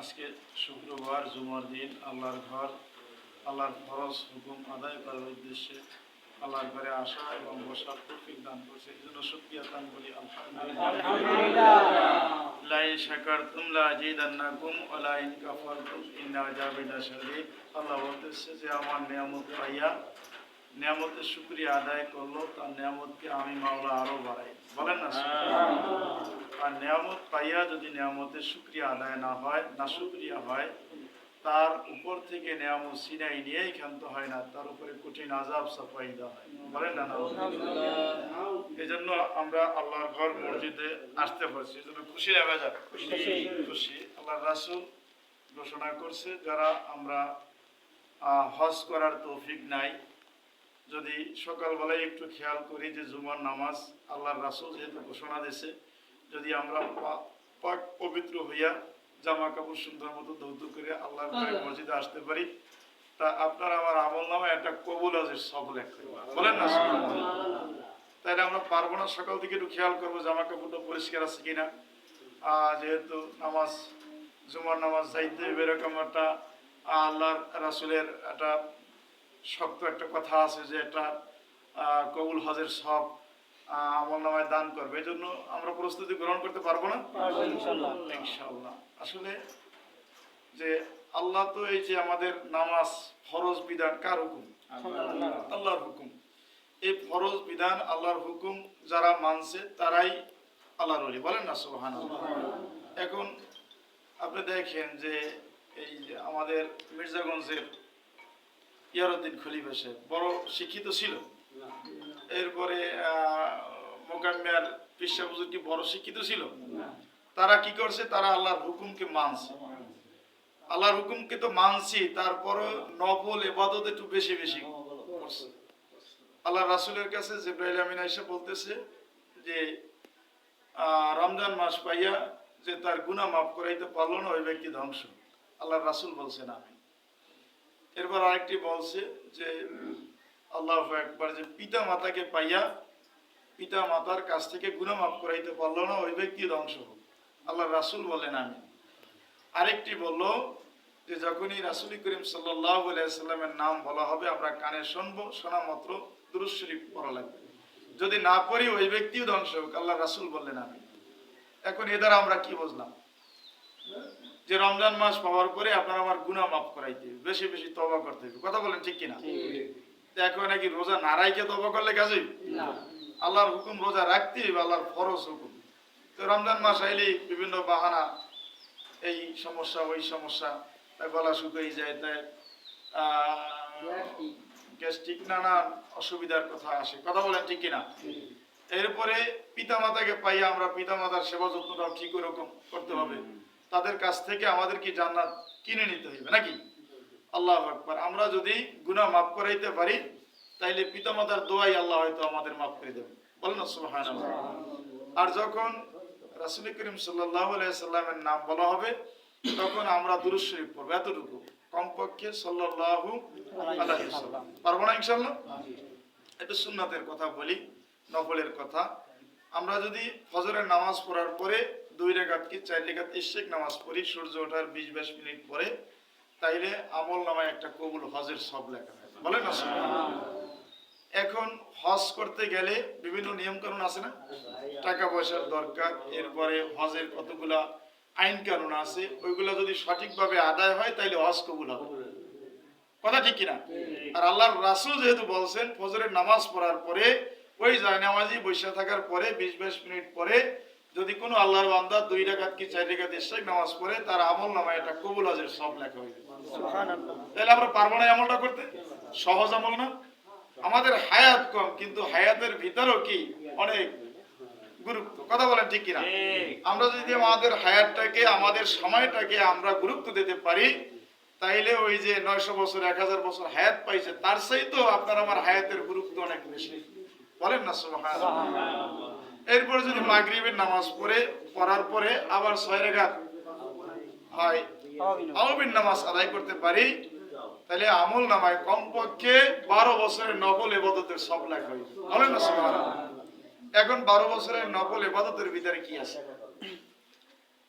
আজকে শুক্রবার, জুমার দিন, আল্লাহর ঘর, আল্লাহর ফরজ হুকুম আদায় করার উদ্দেশ্যে আল্লাহর ঘরে আসা এবং বসার তৌফিক দান করছে। এই জন্য শুক্রিয়া দান বলি লাইন শাকার তুমলা জিদান্নাকুম ওলাইন কাফারতুম ইন্না আযাবিনা শাদীদ আল্লাহ বলতেছে যে, আমার নিয়ামত পাইয়া নিয়ামতের শুক্রিয়া আদায় করল। তার নিয়ামতকে আমি মাওলা আরও বাড়াই। বলেন না আর নিয়ামত পাইয়া যদি নিয়ামতের শুক্রিয়া আদায় না হয় না শুক্রিয়া হয় তার উপর থেকে নিয়ামত সিনাই নিয়েই ক্ষান্ত হয় না তার উপরে কঠিন আজাব সাফাই দেওয়া হয়। বলেন না এই জন্য আমরা আল্লাহর ঘর মসজিদে আসতে পারছি এই জন্য খুশি না বেজার খুশি। আল্লাহ রাসুল ঘোষণা করছে যারা আমরা হজ করার তৌফিক নাই যদি সকালবেলায় একটু খেয়াল করি যে জুমার নামাজ আল্লাহর রাসুল যেহেতু ঘোষণা দিয়েছে যদি আমরা পাক পবিত্র হইয়া জামা কাপড় সুন্দর মতো ধৌত করে আল্লাহর মসজিদে আসতে পারি তা আপনার আমার আমল নামে একটা কবুল আছে সব লেখা বলেন না তাইলে আমরা পারব না সকাল থেকে একটু খেয়াল করব জামা কাপড়টা পরিষ্কার আছে কিনা। আর যেহেতু নামাজ জুমার নামাজ যাইতে এরকম একটা আল্লাহর রাসুলের একটা শক্ত একটা কথা আছে যে একটা কবুল হজের সব আমল নামায় দান করবে। এই জন্য আমরা প্রস্তুতি গ্রহণ করতে পারব না? ইনশাআল্লাহ। আসলে যে আল্লাহ তো এই যে আমাদের নামাজ ফরজ বিধান কার হুকুম? আল্লাহর। হুকুম। এই ফরজ বিধান আল্লাহর হুকুম যারা মানছে তারাই আল্লাহর ওলি। বলেন না সোহান এখন আপনি দেখেন যে এই যে আমাদের মির্জাগঞ্জের ইয়ারুদ্দিন খলিফা সাহেব বড় শিক্ষিত ছিল। এরপরে মোকাম্মিয়ার পিসা বুজুর কি বড় শিক্ষিত ছিল। তারা কি করছে? তারা আল্লাহর হুকুমকে মানছে। আল্লাহর হুকুমকে তো মানছি তারপরে নফল এবাদত একটু বেশি বেশি করছে। আল্লাহ রাসুলের কাছে জিব্রাইল আমিন এসে বলতেছে যে আহ, রমজান মাস পাইয়া যে তার গুনাহ মাফ করাইতে পারল না ওই ব্যক্তি ধ্বংস। আল্লাহ রাসুল বলছেন আমি এরপর আরেকটি বলছে যে আল্লাহ একবার যে পিতা মাতাকে পাইয়া পিতা মাতার কাছ থেকে গুনাহ মাফ করাইতে পারল না, ওই ব্যক্তি ধ্বংস আল্লাহ রাসুল বলেন আমি আরেকটি বলল যে, যখনই রাসুল করিম সাল্লাহ সাল্লামের নাম বলা হবে, আমরা কানে শুনব, শোনা মাত্র দুরুজ শরীফ পড়া লাগবে। যদি না পড়ি, ওই ব্যক্তিও ধ্বংস হোক আল্লাহ রাসুল বললেন আমি এখন এ দ্বারা আমরা কি বুঝলাম? যে রমজান মাস পাওয়ার পরে আপনার আমার গুনাহ মাফ করাইতে বেশি বেশি তবা করতে হবে। কথা বলেন ঠিক কিনা? এখন নাকি রোজা না নারাইকে তবা করলে কাজে? আল্লাহর হুকুম রোজা রাখতে হবে আল্লাহর ফরজ হুকুম। তো রমজান মাস আইলেই বিভিন্ন বাহানা এই সমস্যা ওই সমস্যা তাই গলা শুকিয়ে যায় তাই গ্যাস্ট্রিক। নানান অসুবিধার কথা আসে। কথা বলেন ঠিক কিনা? এরপরে পিতা মাতাকে পাইয়া আমরা পিতা মাতার সেবা যত্নটাও ঠিক ওরকম করতে হবে। তাদের কাছ থেকে আমাদের কি জান্নাত কিনে নিতে হইবে নাকি? আল্লাহ আকবার। আমরা যদি গুনাহ মাফ করাইতে পারি, তাইলে পিতা মাতার দোয়াই আল্লাহ হয়তো আমাদের মাফ করে দেবে। বলেন না, সুবহানাল্লাহ। আর যখন রাসুল করিম সাল্লাহ সাল্লামের নাম বলা হবে, তখন আমরা দুরুদ শরীফ পড়ব। এতটুকু। কমপক্ষে আলাইহি পারব না, ইনশাআল্লাহ? একটু সুন্নাতের কথা বলি, নফলের কথা। আমরা যদি ফজরের নামাজ পড়ার পরে দুই রেখাত কি চার রেখাত ইশেক নামাজ পড়ি, সূর্য ওঠার বিশ বাইশ মিনিট পরে তাইলে আমল নামায় একটা কবুল হজের সব লেখা বলেন না এখন হজ করতে গেলে বিভিন্ন নিয়ম কানুন আছে না? টাকা পয়সার দরকার, এরপরে হজের কতগুলা আইন কানুন আছে, ওইগুলো যদি সঠিকভাবে আদায় হয়, তাইলে হজ কবুল হবে। কথা ঠিক কিনা? আর আল্লাহর রাসুল যেহেতু বলছেন, ফজরের নামাজ পড়ার পরে, ওই যায় নামাজি বসে থাকার পরে, বিশ বাইশ মিনিট পরে যদি কোনো আল্লাহর বান্দা দুই রেখাত কি চার রেখাত ইশাক নামাজ পড়ে তার আমল নামায় একটা কবুল হজের সব লেখা হয়ে তাহলে আমরা পারব না আমলটা করতে? সহজ আমল না। আমাদের হায়াত কম কিন্তু হায়াতের ভিতরেও কি অনেক গুরুত্ব। কথা বলেন ঠিক কিনা? আমরা যদি আমাদের হায়াতটাকে আমাদের সময়টাকে আমরা গুরুত্ব দিতে পারি তাইলে ওই যে নয়শো বছর এক হাজার বছর হায়াত পাইছে তার সেই তো আপনার আমার হায়াতের গুরুত্ব অনেক বেশি। বলেন না সুবহানাল্লাহ। এরপরে যদি মাগরিবের নামাজ পড়ে, পড়ার পরে আবার ছয় রেখাত হয় আওবিন নামাজ আদায় করতে পারি, তাহলে আমল নামায় কমপক্ষে বারো বছরের নকল এবাদতের সব লেখা না এখন বারো বছরের নকল এবাদতের ভিতরে কি আছে?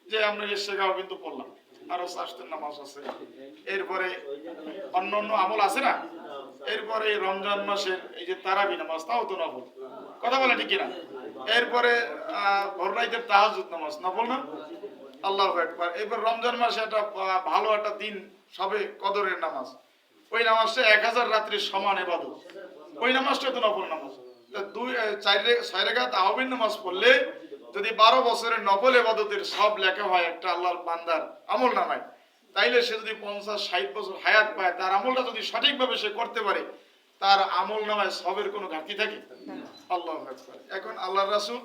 যে আমরা গাও কিন্তু পড়লাম। আরও চাষতের নামাজ আছে। এরপরে অন্য অন্য আমল আছে না? এরপরে রমজান মাসের এই যে তারাবি নামাজ, তাও তো নফল কথা বলে ঠিক কিনা এরপরে আহ, ভোর রাইতের তাহাজুদ নামাজ নফল না? আল্লাহ একবার এবার রমজান মাসে একটা ভালো একটা দিন সবে কদরের নামাজ। ওই নামাজটা এক হাজার রাত্রির সমান এবাদত। ওই নামাজটা তো নফল নামাজ। দুই চার ছয় রেখাত আহবিন নামাজ পড়লে যদি বারো বছরের নফল এবাদতের সব লেখা হয় একটা আল্লাহর বান্দার আমল নামায় তাইলে সে যদি পঞ্চাশ ষাট বছর হায়াত পায় তার আমলটা যদি সঠিকভাবে সে করতে পারে তার আমল নামায় সবের কোনো ঘাটতি থাকে? আল্লাহ। এখন আল্লাহ রাসুল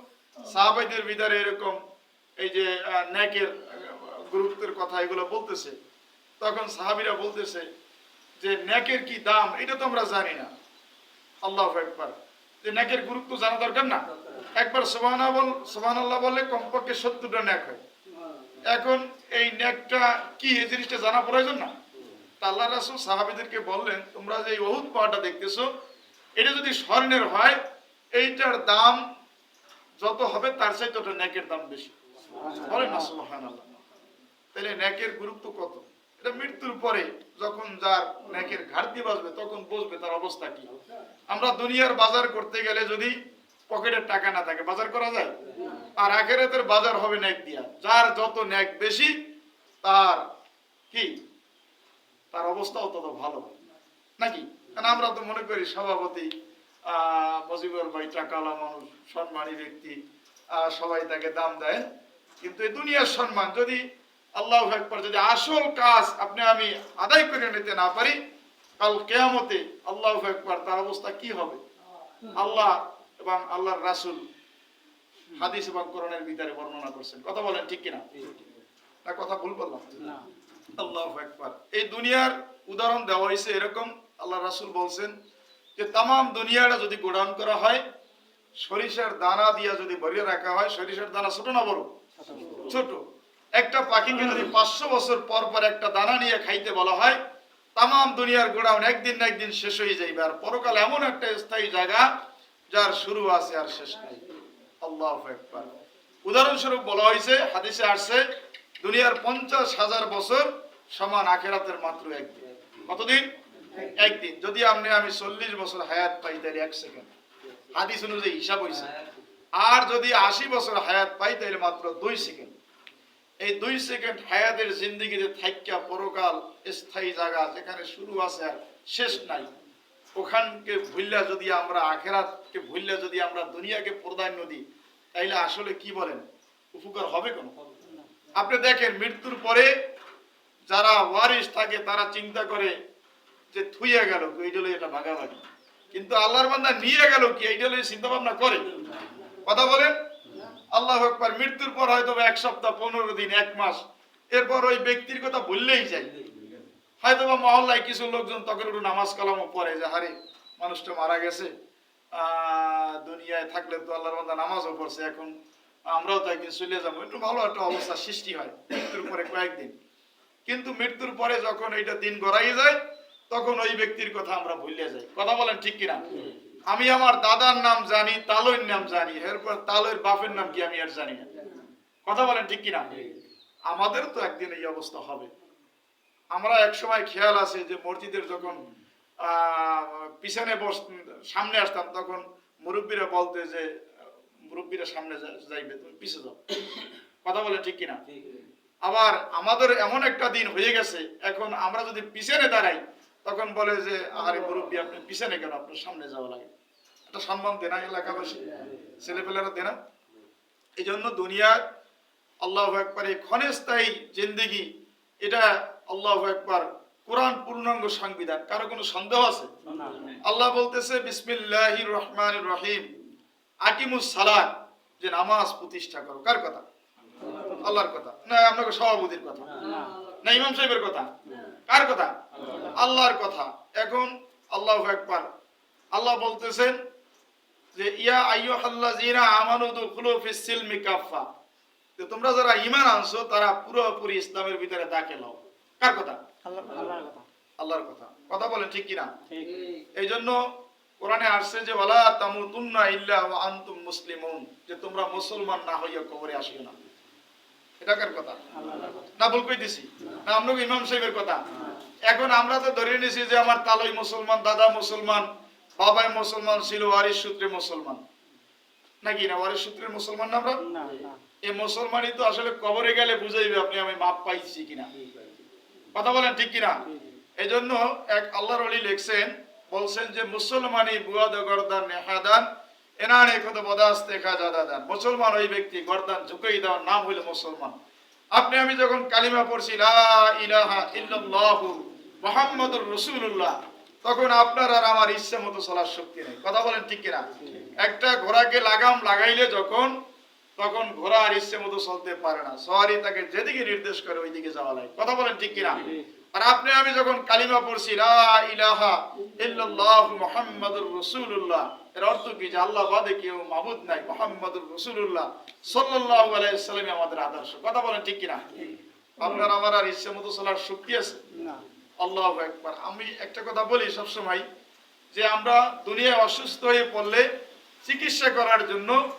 সাহাবাইদের ভিতরে এরকম এই যে ন্যাকের গুরুত্বের কথা এগুলো বলতেছে। তখন সাহাবিরা বলতেছে যে, ন্যাকের কি দাম? এটা তো আমরা জানি না। আল্লাহ একবার যে, ন্যাকের গুরুত্ব জানা দরকার না? একবার সোহান সোহান আল্লাহ বললে কমপক্ষে সত্তরটা ন্যাক হয়। এখন এই ন্যাকটা কি, এই জিনিসটা জানা প্রয়োজন না? আল্লাহ রাসুল সাহাবিদেরকে বললেন, তোমরা যে এই বহুত পাহাড়টা দেখতেছো, এটা যদি স্বর্ণের হয় এইটার দাম যত হবে, তার চাইতে ওটা ন্যাকের দাম বেশি। বলেন না সুবহান তাহলে ন্যাকের গুরুত্ব কত? এটা মৃত্যুর পরে যখন যার ন্যাকের ঘাটতি বাজবে তখন বুঝবে তার অবস্থা কি। আমরা দুনিয়ার বাজার করতে গেলে যদি পকেটে টাকা না থাকে, বাজার করা যায়? আর আখেরাতের বাজার হবে ন্যাক দিয়া। যার যত ন্যাক বেশি, তার কি? তার অবস্থাও তত ভালো। নাকি? কারণ আমরা তো মনে করি সভাপতি মজিবুর ভাই টাকালা মানুষ সম্মানী ব্যক্তি সবাই তাকে দাম দেয়। কিন্তু এই দুনিয়ার সম্মান যদি আল্লাহ একবার যদি আসল কাজ আপনি আমি আদায় করে নিতে না পারি কাল কেয়ামতে আল্লাহ একবার তার অবস্থা কি হবে? আল্লাহ এবং আল্লাহর রাসূল হাদিস এবং কোরআনের ভিতরে বর্ণনা করছেন। কথা বলেন ঠিক কিনা? না কথা ভুল বললাম। আল্লাহ একবার এই দুনিয়ার উদাহরণ দেওয়া হয়েছে এরকম আল্লাহ রাসুল বলছেন যে তাম দুনিয়াটা যদি গোডাউন করা হয়, সরিষার দানা দিয়া যদি ভরিয়ে রাখা হয়, সরিষার দানা ছোট না বড়? ছোট। একটা পাখিকে যদি পাঁচশো বছর পর পর একটা দানা নিয়ে খাইতে বলা হয় তাম দুনিয়ার গোডাউন একদিন না একদিন শেষ হয়ে যাইবে। আর পরকাল এমন একটা স্থায়ী জায়গা যার শুরু আছে আর শেষ নাই। আল্লাহ উদাহরণস্বরূপ বলা হয়েছে, হাদিসে আসছে, দুনিয়ার পঞ্চাশ হাজার বছর সমান আখেরাতের মাত্র একদিন। কতদিন? একদিন, যদি আপনি, আমি চল্লিশ বছর হায়াত পাই, তাহলে এক সেকেন্ড। হাদিস অনুযায়ী হিসাব হয়েছে আর যদি আশি বছর হায়াত পাই, তাহলে মাত্র দুই সেকেন্ড। এই দুই সেকেন্ড হায়াতের জিন্দিগিতে থাইকা পরকাল স্থায়ী জায়গা যেখানে শুরু আছে আর শেষ নাই। ওখানকে ভুললা যদি আমরা আখেরাতকে ভুললা যদি আমরা দুনিয়াকে প্রাধান্য দিই, তাইলে আসলে কি বলেন? উপকার হবে কোন? আপনি দেখেন, মৃত্যুর পরে যারা ওয়ারিস থাকে, তারা চিন্তা করে যে থুইয়া গেল এইটা এটা ভাগাভাগি কিন্তু আল্লাহর বান্দা নিয়ে গেল কি, এইটা চিন্তা ভাবনা করে? কথা বলেন? আল্লাহ একবার মৃত্যুর পর হয়তো এক সপ্তাহ, পনেরো দিন, এক মাস, এরপর ওই ব্যক্তির কথা বললেই যায়। হয়তো বা মহল্লায় কিছু লোকজন তখন একটু নামাজ কালামও পড়ে, যে হারে, মানুষটা মারা গেছে। দুনিয়ায় থাকলে তো আল্লাহর বান্দা নামাজও পড়ছে, এখন আমরাও তো একদিন চলে যাব। একটু ভালো একটা অবস্থা সৃষ্টি হয়, মৃত্যুর পরে কয়েকদিন। কিন্তু মৃত্যুর পরে যখন এইটা দিন গড়াই যায় তখন ওই ব্যক্তির কথা আমরা ভুলে যাই। কথা বলেন ঠিক কিনা? আমি আমার দাদার নাম জানি তালইর নাম জানি এরপর তালইর বাপের নাম কি আমি আর জানি না। কথা বলেন ঠিক কিনা? আমাদের তো একদিন এই অবস্থা হবে। আমরা এক সময় খেয়াল আছে যে মসজিদের যখন পিছনে বস সামনে আসতাম তখন মুরব্বীরা বলতে যে মুরব্বীরা সামনে যাইবে তুমি পিছে যাও। কথা বলে ঠিক কিনা? আবার আমাদের এমন একটা দিন হয়ে গেছে এখন আমরা যদি পিছনে দাঁড়াই তখন বলে যে আরে মুরব্বী আপনি পিছনে কেন? আপনার সামনে যাওয়া লাগে। একটা সম্মান দেনা এলাকাবাসী। ছেলেপেলেরা দেনা। এই জন্য দুনিয়ার আল্লাহ একবার এই ক্ষণস্থায়ী জিন্দিগি এটা আল্লাহ একবার কোরআন পূর্ণাঙ্গ সংবিধান। কারও কোনো সন্দেহ আছে? আল্লাহ বলতেছে বিসমিল্লাহির রহমানির রহিম। আকিমুস সালাত। যে নামাজ প্রতিষ্ঠা করো। কার কথা? আল্লাহর কথা। না আপনাকে সভাপতির কথা? না। ইমাম সাহেবের কথা? কার কথা? আল্লাহর কথা। এখন আল্লাহ একবার আল্লাহ বলতেছেন যে ইয়া আইয়ুহাল্লাযীনা আমানু দুখুলু ফিস সিলমি কাফা যে তোমরা যারা ঈমান আনছো তারা পুরোপুরি ইসলামের ভিতরে দাখিল হও। কার কথা? আল্লাহর কথা। কথা। বলেন ঠিক কিনা? এই জন্য কোরআনে আসছে যে ওয়ালা তামুতুন্না ইল্লা ওয়া আনতুম মুসলিমুন। যে তোমরা মুসলমান না হইয়া কবরে আসিও না। এটা কার কথা? না ভুল কই দিছি না আমরা ইমাম সাহেবের কথা। এখন আমরা তো ধরে নিয়েছি যে আমার তালই মুসলমান দাদা মুসলমান বাবাই মুসলমান ছিল ওয়ারিস সূত্রে মুসলমান। নাকি না ওয়ারিস সূত্রে মুসলমান না আমরা? এই মুসলমানই তো আসলে কবরে গেলে বুঝাইবে আপনি আমি মাপ পাইছি কিনা। কথা বলেন ঠিক কিনা? এই জন্য এক আল্লাহর অলি লিখছেন বলছেন যে মুসলমানই বুয়াদ গর্দান নেহাদান এনানে কত বদাস্তে খাজা দাদান মুসলমান ওই ব্যক্তি, গর্দান ঝুঁকেই দেওয়ার নাম হইল মুসলমান। আপনি আমি যখন কালিমা পড়ছি, লা ইলাহা ইল্লাল্লাহু মুহাম্মাদুর রাসূলুল্লাহ, তখন আপনার আর আমার ইচ্ছে মতো চলার শক্তি নেই। কথা বলেন ঠিক কিনা? একটা ঘোড়াকে লাগাম লাগাইলে যখন, তখন ঘোড়া আর ইচ্ছে মতো চলতে পারে না। সওয়ারি তাকে যেদিকে নির্দেশ করে, ওইদিকে যাওয়া লাগে। কথা বলেন ঠিক কিনা? আর আপনি আমি যখন কালিমা পড়ছি, লা ইলাহা ইল্লাল্লাহু মুহাম্মাদুর রাসূলুল্লাহ এর অর্থ কি যে আল্লাহ বাদে কেউ মাবুদ নাই মুহাম্মাদুর রাসূলুল্লাহ সাল্লাল্লাহু আলাইহি আমাদের আদর্শ। কথা বলেন ঠিক কিনা? আপনার আমার আর ইচ্ছে মতো চলার শক্তি আছে? আল্লাহু একবার আমি একটা কথা বলি সবসময় যে আমরা দুনিয়ায় অসুস্থ হয়ে পড়লে চিকিৎসা করার জন্য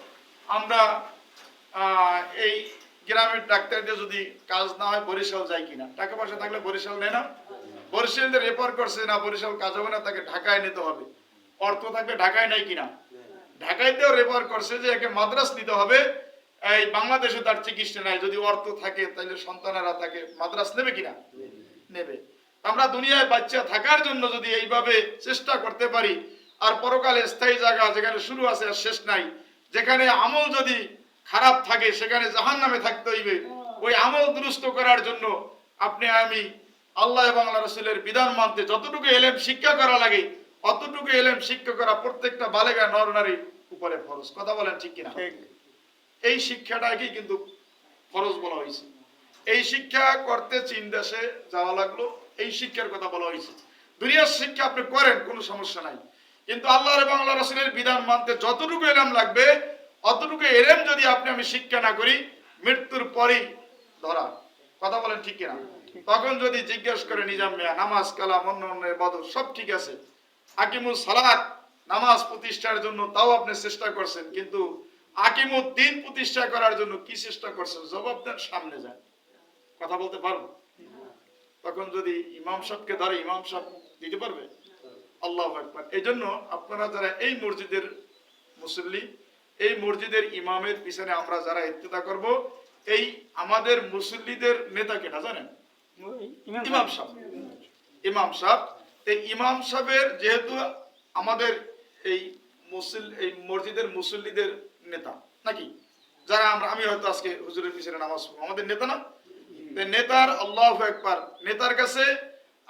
আমরা আহ, এই গ্রামের ডাক্তারদের যদি কাজ না হয় বরিশাল যায় কিনা? টাকা পয়সা থাকলে বরিশাল নেয় না? বরিশালদের রেফার করছে না বরিশাল কাজ হবে না তাকে ঢাকায় নিতে হবে। অর্থ থাকবে ঢাকায় নাই কিনা? ঢাকাইতেও রেফার করছে যে একে মাদ্রাস নিতে হবে। এই বাংলাদেশে তার চিকিৎসা নাই। যদি অর্থ থাকে তাহলে সন্তানেরা তাকে মাদ্রাস নেবে কিনা? নেবে। আমরা দুনিয়ায় বাচ্চা থাকার জন্য যদি এইভাবে চেষ্টা করতে পারি, আর পরকালে স্থায়ী জায়গা যেখানে শুরু আছে আর শেষ নাই, যেখানে আমল যদি খারাপ থাকে, সেখানে জাহান নামে থাকতে হইবে, ওই আমল দুরুস্ত করার জন্য আপনি আমি আল্লাহ এবং আল্লাহ রসুলের বিধান মানতে যতটুকু এলেম শিক্ষা করা লাগে অতটুকু এলেম শিক্ষা করা প্রত্যেকটা বালেগা নর নারীর উপরে ফরজ। কথা বলেন ঠিক কিনা? এই শিক্ষাটাকেই কিন্তু ফরজ বলা হয়েছে। এই শিক্ষা করতে চীন দেশে যাওয়া লাগল এই শিক্ষার কথা বলা হয়েছে। দুনিয়ার শিক্ষা আপনি করেন কোনো সমস্যা নাই। কিন্তু আল্লাহ এবং আল্লাহ রসুলের বিধান মানতে যতটুকু এলেম লাগবে অতটুকু এলেম যদি আপনি আমি শিক্ষা না করি মৃত্যুর পরেই ধরা। কথা বলেন ঠিক কিনা? তখন যদি জিজ্ঞেস করে নিজাম মিয়া নামাজ কালাম অন্য অন্য বদল সব ঠিক আছে। আকিমুল সালাত নামাজ প্রতিষ্ঠার জন্য তাও আপনি চেষ্টা করছেন কিন্তু আকিমুদ্দিন প্রতিষ্ঠা করার জন্য কি চেষ্টা করছেন? জবাব দেন সামনে যান। কথা বলতে পারব? তখন যদি ইমাম সাহেবকে ধরে ইমাম সাহেব দিতে পারবে? আল্লাহ একবার এই জন্য আপনারা যারা এই মসজিদের মুসল্লি এই মসজিদের ইমামের পিছনে আমরা যারা ইত্তেদা করব এই আমাদের মুসল্লিদের নেতা কেটা জানেন? ইমাম ইমাম সাহেব। ইমাম সাহেব ইমাম সাহেবের যেহেতু আমাদের এই মুসল, এই মসজিদের মুসল্লিদের নেতা, নাকি? যারা আমরা, আমি হয়তো আজকে হুজুরের পিছনে নামাজ আমাদের নেতা না? নেতার আল্লাহ একবার নেতার কাছে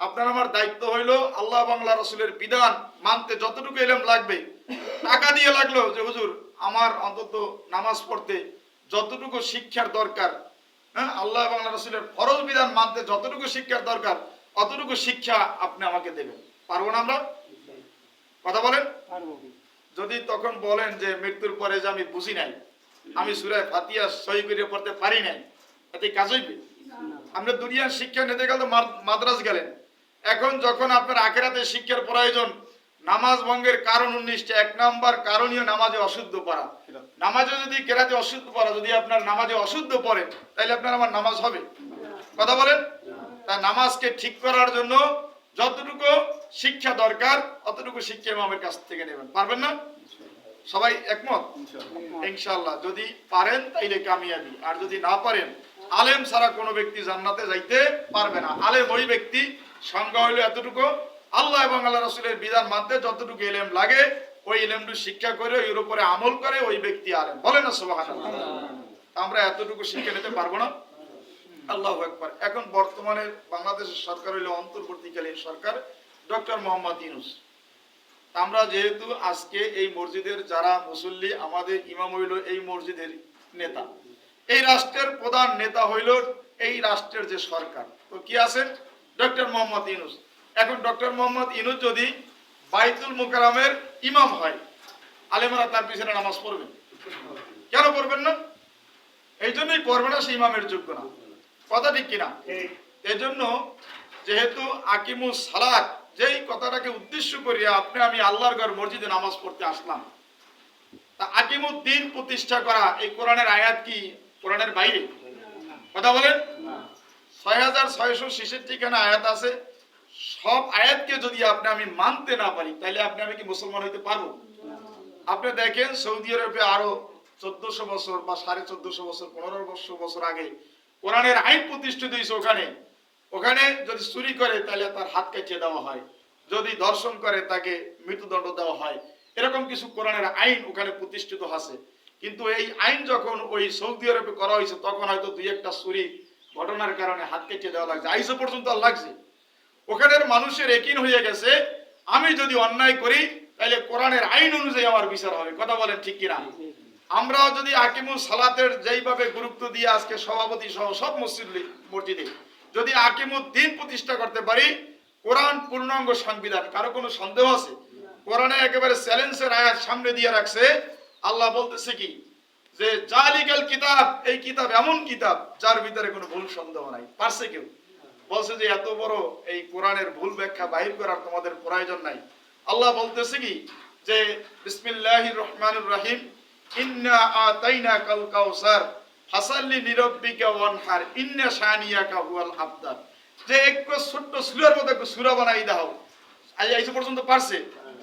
আপনার আমার দায়িত্ব হইল আল্লাহ বাংলা রসুলের বিধান মানতে যতটুকু এলেম লাগবে, টাকা দিয়ে লাগল যে, হুজুর, আমার অন্তত নামাজ পড়তে যতটুকু শিক্ষার দরকার হ্যাঁ আল্লাহ বাংলা রসুলের ফরজ বিধান মানতে যতটুকু শিক্ষার দরকার অতটুকু শিক্ষা আপনি আমাকে দেবেন? পারব না আমরা? কথা বলেন? যদি তখন বলেন যে মৃত্যুর পরে যে আমি বুঝি নাই, আমি সুরায় ফাতিয়া সই করে পড়তে পারি নাই, তাতে কাজ হইবে? আমরা দুনিয়ার শিক্ষা নিতে গেলে মাদ্রাস গেলেন। এখন যখন আপনার আখেরাতে শিক্ষার প্রয়োজন, নামাজ ভঙ্গের কারণ উনিশটা এক নাম্বার কারণীয় নামাজে অশুদ্ধ পড়া। নামাজে যদি কেরাতে অশুদ্ধ পড়া, যদি আপনার নামাজে অশুদ্ধ পড়ে তাহলে আপনার আমার নামাজ হবে। কথা বলেন? তা নামাজকে ঠিক করার জন্য যতটুকু শিক্ষা দরকার অতটুকু শিক্ষা ইমামের কাছ থেকে নেবেন। পারবেন না? সবাই একমত? ইনশাআল্লাহ। যদি পারেন তাইলে কামিয়াবি। আর যদি না পারেন আলেম ছাড়া কোনো ব্যক্তি জান্নাতে যাইতে পারবে না। আলেম ওই ব্যক্তি সংজ্ঞা হইল এতটুকু। আল্লাহ এবং আল্লাহ রসুলের বিধান মানতে যতটুকু এলেম লাগে ওই এলেমটু শিক্ষা করে ওই উপরে আমল করে ওই ব্যক্তি আলেম। বলে না সুবহানাল্লাহ। আমরা এতটুকু শিক্ষা নিতে পারব না? আল্লাহ একবার এখন বর্তমানে বাংলাদেশের সরকার হইল অন্তর্বর্তীকালীন সরকার, ডক্টর মোহাম্মদ ইউনুস। আমরা যেহেতু আজকে এই মসজিদের যারা মুসল্লি, আমাদের ইমাম হইল এই মসজিদের নেতা। এই রাষ্ট্রের প্রধান নেতা হইল এই রাষ্ট্রের যে সরকার। তো কি আছেন ডক্টর মোহাম্মদ ইউনুস। এখন ডক্টর মোহাম্মদ ইউনুস যদি বাইতুল মুকারামের ইমাম হয়, আলেমরা তার পিছনে নামাজ পড়বেন কেন পড়বেন না? এই জন্যই পড়বে না সে ইমামের যোগ্য না। কথা ঠিক কিনা? এই জন্য যেহেতু আকিমুস সালাত যেই কথাটাকে উদ্দেশ্য করিয়া আপনি আমি আল্লাহর ঘর মসজিদে নামাজ পড়তে আসলাম তা আকিমুদ্দিন প্রতিষ্ঠা করা এই কোরআনের আয়াত কি কোরআনের বাইরে? কথা বলেন। ছয় হাজার ছয়শো ছেষট্টিখানা আয়াত আছে। সব আয়াতকে যদি আপনি আমি মানতে না পারি তাহলে আপনি আমি কি মুসলমান হইতে পারব? আপনি দেখেন সৌদি আরবে আরও চোদ্দশো বছর বা সাড়ে চোদ্দশো বছর পনেরোশো বছর আগে কোরআনের আইন প্রতিষ্ঠিত হয়েছে ওখানে। ওখানে যদি চুরি করে, তাহলে তার হাত কাটিয়ে দেওয়া হয়। যদি ধর্ষণ করে, তাকে মৃত্যুদণ্ড দেওয়া হয়। এরকম কিছু কোরআনের আইন ওখানে প্রতিষ্ঠিত আছে। কিন্তু এই আইন যখন ওই সৌদি আরবে করা হয়েছে, তখন হয়তো দুই একটা চুরি ঘটনার কারণে হাত কেটে দেওয়া লাগছে। আইসো পর্যন্ত লাগছে। ওখানের মানুষের একিন হয়ে গেছে, আমি যদি অন্যায় করি, তাহলে কোরআনের আইন অনুযায়ী আমার বিচার হবে। কথা বলেন ঠিক কিনা? আমরাও যদি আকিমুল সালাতের যেইভাবে গুরুত্ব দিয়ে আজকে সভাপতি সহ সব মসজিদ মসজিদে যদি আকিমুদ দিন প্রতিষ্ঠা করতে পারি, কোরআন পূর্ণাঙ্গ সংবিধান, কারও কোনো সন্দেহ আছে? কোরআনে একেবারে চ্যালেঞ্জের আয়াত সামনে দিয়ে রাখছে। আল্লাহ বলতেছে কি? যে জালিকাল কিতাব, এই কিতাব এমন কিতাব যার ভিতরে কোনো ভুল সন্দেহ নাই। পারছে কেউ? বলছে যে এত বড় এই কোরআনের ভুল ব্যাখ্যা বাহির করার তোমাদের প্রয়োজন নাই। আল্লাহ বলতেছে কি? যে বিসমিল্লাহির রহমানির রহিম ইন্না আতাইনা কাল কাউসার ফাসাল্লি লিরাব্বিকা ওয়ানহার ইন্না শানিয়াকা হুয়াল আবদার যে একটু ছোট্ট সুরার মতো সুরা বানাই দাও। আজ এই পর্যন্ত পারছে?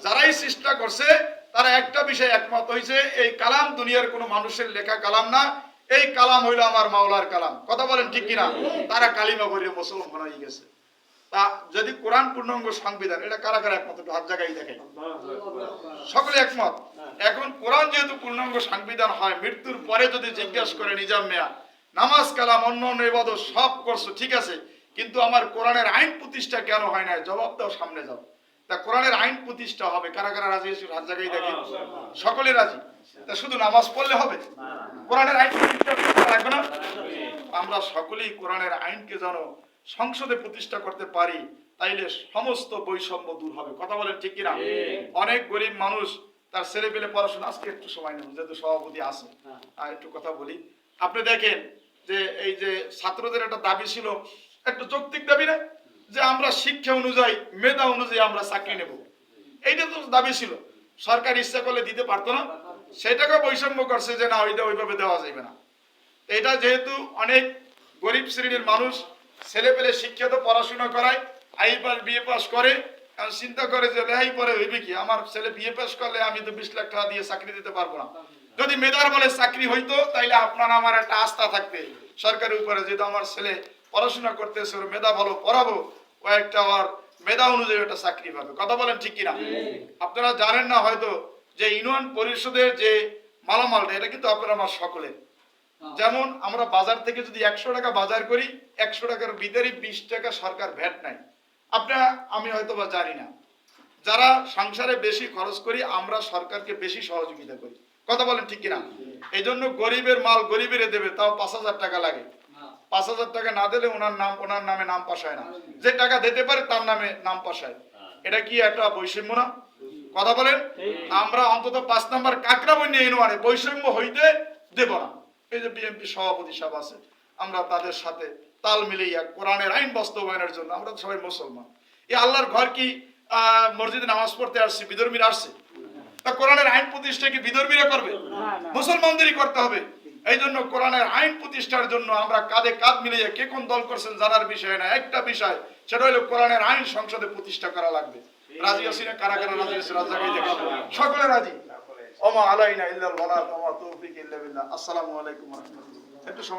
যারাই চেষ্টা করছে তারা একটা বিষয় একমত হয়েছে এই কালাম দুনিয়ার কোনো মানুষের লেখা কালাম না। এই কালাম হইল আমার মাওলার কালাম। কথা বলেন ঠিক কিনা? তারা কালিমা ভরিয়ে মুসলমান হয়ে গেছে। তা যদি কোরআন পূর্ণাঙ্গ সংবিধান এটা কারা কারা একমত? হাত জায়গায় দেখে সকলে একমত? এখন কোরআন যেহেতু পূর্ণাঙ্গ সংবিধান হয় মৃত্যুর পরে যদি জিজ্ঞাসা করে নিজাম মেয়া নামাজ কালাম অন্য অন্য সব করছ ঠিক আছে কিন্তু আমার কোরআনের আইন প্রতিষ্ঠা কেন হয় না জবাব দাও সামনে যাও। তা কোরআনের আইন প্রতিষ্ঠা হবে কারা কারা রাজি হাত জায়গায় দেখে। সকলে রাজি? তা শুধু নামাজ পড়লে হবে? কোরআনের আইন প্রতিষ্ঠা লাগবে না? আমরা সকলেই কোরআনের আইনকে যেন সংসদে প্রতিষ্ঠা করতে পারি তাইলে সমস্ত বৈষম্য দূর হবে। কথা বলেন ঠিক কিনা? অনেক গরিব মানুষ তার ছেলে পেলে পড়াশোনা আজকে একটু সময় নেব যেহেতু সভাপতি আছে। আর একটু কথা বলি। আপনি দেখেন যে এই যে ছাত্রদের একটা দাবি ছিল একটু যৌক্তিক দাবি না? যে আমরা শিক্ষা অনুযায়ী মেধা অনুযায়ী আমরা চাকরি নেব। এইটা তো দাবি ছিল। সরকার ইচ্ছা করলে দিতে পারতো না। সেটাকে বৈষম্য করছে যে না ওইটা ওইভাবে দেওয়া যাবে না। এটা যেহেতু অনেক গরিব শ্রেণির মানুষ ছেলে পেলে শিক্ষিত পড়াশোনা করায় আই পাস বিএ পাস করে এখন চিন্তা করে যে রেহাই পরে হইবে কি? আমার ছেলে বিএ পাস করলে আমি তো বিশ লাখ টাকা দিয়ে চাকরি দিতে পারব না। যদি মেধার বলে চাকরি হইতো, তাইলে আপনার আমার একটা আস্থা থাকবে সরকারের উপরে যেহেতু আমার ছেলে পড়াশোনা করতেছে, ওর মেধা ভালো পড়াবো, ও একটা আমার মেধা অনুযায়ী একটা চাকরি পাবে। কথা বলেন ঠিক কিনা? আপনারা জানেন না হয়তো যে ইউনিয়ন পরিষদের যে মালামালটা, এটা কিন্তু আপনারা আমার সকলের যেমন আমরা বাজার থেকে যদি একশো টাকা বাজার করি, একশো টাকার ভিতরে বিশ টাকা সরকার ভ্যাট নাই আপনারা আমি হয়তো বা জানি না। যারা সংসারে বেশি খরচ করি আমরা সরকারকে বেশি সহযোগিতা করি। কথা বলেন ঠিক কিনা? এই জন্য গরিবের মাল গরিবের দেবে তাও পাঁচ হাজার টাকা লাগে। পাঁচ হাজার টাকা না দিলে ওনার নাম ওনার নামে নাম পাশায় না। যে টাকা দিতে পারে তার নামে নাম পাশায়। এটা কি একটা বৈষম্য না? কথা বলেন। আমরা অন্তত পাঁচ নাম্বার কাকরা বই নিয়ে মানে বৈষম্য হইতে দেব না। এই যে বিএনপি সভাপতি সাহেব আছে আমরা তাদের সাথে তাল মিলিয়ে কোরআনের আইন বাস্তবায়নের জন্য। আমরা তো সবাই মুসলমান। এই আল্লাহর ঘর কি মসজিদে নামাজ পড়তে আসছে বিধর্মীরা আসছে? তা কোরআনের আইন প্রতিষ্ঠা কি বিধর্মীরা করবে? মুসলমানদেরই করতে হবে। এই জন্য কোরআনের আইন প্রতিষ্ঠার জন্য আমরা কাঁধে কাঁধ মিলিয়ে কে কোন দল করছেন জানার বিষয় না। একটা বিষয় সেটা হলো কোরআনের আইন সংসদে প্রতিষ্ঠা করা লাগবে। রাজি আছি না? কারা কারা রাজি আছে? রাজা সকলে রাজি? ওমা আলাইনা ইল্লাল ওয়ালা ওমা তৌফিক ইল্লা বিল্লাহ। আসসালামু আলাইকুম ওয়া রাহমাতুল্লাহ। একটু